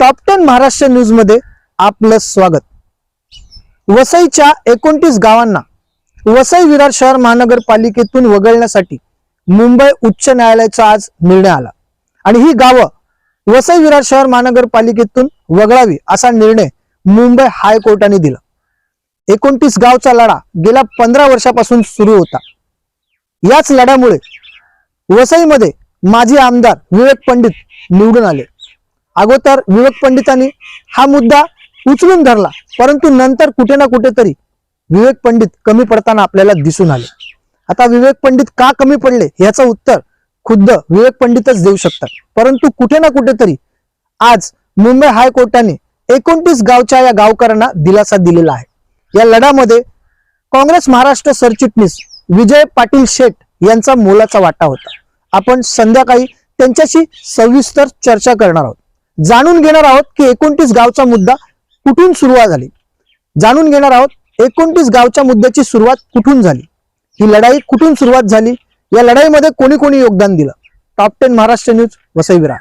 Top ten Maharashtra न्यूजमध्ये आपलं स्वागत. वसईच्या एकोणतीस गावांना वसई विरार शहर महानगरपालिकेतून वगळण्यासाठी मुंबई उच्च न्यायालयाचा आज निर्णय आला. आणि ही गावं वसई विरार शहर महानगरपालिकेतून वगळावी असा निर्णय मुंबई हायकोर्टाने दिला. एकोणतीस गावचा लढा गेल्या पंधरा वर्षापासून सुरू होता. याच लढ्यामुळे वसईमध्ये माजी आमदार विवेक पंडित निवडून आले. अगोदर विवेक पंडितांनी हा मुद्दा उचलून धरला परंतु नंतर कुठे ना कुठेतरी विवेक पंडित कमी पडताना आपल्याला दिसून आले. आता विवेक पंडित का कमी पडले याचं उत्तर खुद्द विवेक पंडितच देऊ शकतात. परंतु कुठे ना कुठेतरी आज मुंबई हायकोर्टाने एकोणतीस गावच्या या गावकऱ्यांना दिलासा दिलेला आहे. या लढ्यामध्ये काँग्रेस महाराष्ट्र सरचिटणीस विजय पाटील शेठ यांचा मोलाचा वाटा होता. आपण संध्याकाळी त्यांच्याशी सविस्तर चर्चा करणार आहोत. जाणून घेणार आहोत की एकोणतीस गावचा मुद्दा कुठून सुरुवात झाली? जाणून घेणार आहोत एकोणतीस गावच्या मुद्द्याची सुरुवात कुठून झाली? ही लढाई कुठून सुरुवात झाली? या लढाईमध्ये कोणी कोणी योगदान दिलं? Top ten Maharashtra news Vasai Virar